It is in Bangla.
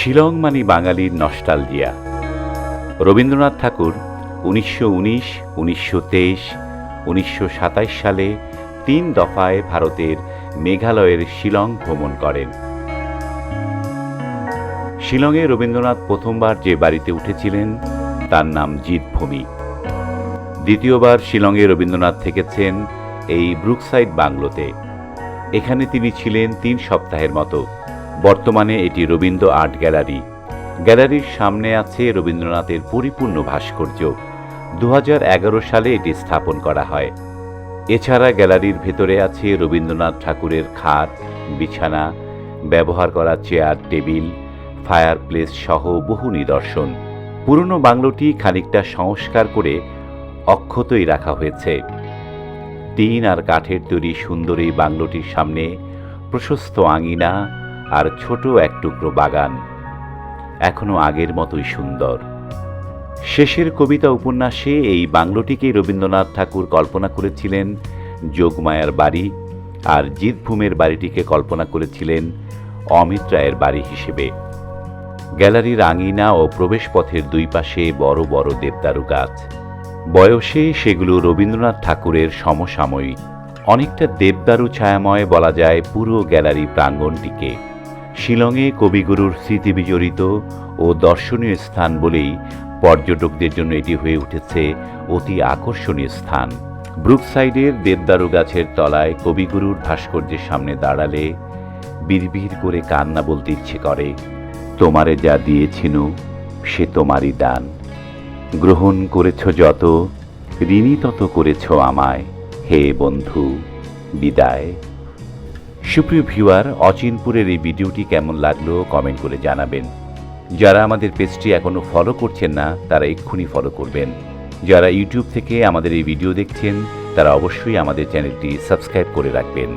শিলং মানি বাঙালির নস্টালজিয়া। রবীন্দ্রনাথ ঠাকুর উনিশশো উনিশ, উনিশশো তেইশ, উনিশশো সালে তিন দফায় ভারতের মেঘালয়ের শিলং ভ্রমণ করেন। শিলংয়ে রবীন্দ্রনাথ প্রথমবার যে বাড়িতে উঠেছিলেন, তার নাম জিতভূমি দ্বিতীয়বার শিলংয়ে রবীন্দ্রনাথ থেকেছেন এই ব্রুকসাইড বাংলোতে। এখানে তিনি ছিলেন তিন সপ্তাহের মতো। বর্তমানে এটি রবীন্দ্র আর্ট গ্যালারি। গ্যালারির সামনে আছে রবীন্দ্রনাথের পরিপূর্ণ ভাস্কর্য। দু হাজার এগারো সালে এটি স্থাপন করা হয়। এছাড়া গ্যালারির ভেতরে আছে রবীন্দ্রনাথ ঠাকুরের খাট, বিছানা, ব্যবহার করা চেয়ার, টেবিল ফায়ার প্লেস সহ বহু নিদর্শন। পুরনো বাংলোটি খানিকটা সংস্কার করে অক্ষতই রাখা হয়েছে। টিন আর কাঠের তৈরি সুন্দর এই বাংলোটির সামনে প্রশস্ত আঙিনা আর ছোট এক টুকরো বাগান, এখনও আগের মতোই সুন্দর। শেষের কবিতা উপন্যাসে এই বাংলোটিকে রবীন্দ্রনাথ ঠাকুর কল্পনা করেছিলেন, যোগমায়ার বাড়ি আর জিতভূমের বাড়িটিকে কল্পনা করেছিলেন অমিত রায়ের বাড়ি হিসেবে। গ্যালারির আঙিনা ও প্রবেশপথের দুই পাশে বড় বড় দেবদারু গাছ। বয়সে সেগুলো রবীন্দ্রনাথ ঠাকুরের সমসাময়িক। অনেকটা দেবদারু ছায়াময় বলা যায় পুরো গ্যালারি প্রাঙ্গণটিকে শিলংয়ে কবিগুরুর স্মৃতি বিজড়িত ও দর্শনীয় স্থান বলেই পর্যটকদের জন্য এটি হয়ে উঠেছে অতি আকর্ষণীয় স্থান। ব্রুকসাইডের দেবদারু গাছের তলায় কবিগুরুর ভাস্কর্যের সামনে দাঁড়ালে বিড়বিড় করে কান্না বলতে ইচ্ছে করে, তোমারে যা দিয়েছিনু, সে তোমারই দান। গ্রহণ করেছ যত, ঋণী তত করেছ আমায়। হে বন্ধু, বিদায়। সুপ্রিয় ভিউয়ার, অচিনপুরের এই ভিডিওটি কেমন লাগল কমেন্ট করে জানাবেন। যারা আমাদের পেজটি এখনও ফলো করছেন না, তারা এক্ষুনি ফলো করবেন। যারা ইউটিউব থেকে আমাদের এই ভিডিও দেখছেন, তারা অবশ্যই আমাদের চ্যানেলটি সাবস্ক্রাইব করে রাখবেন।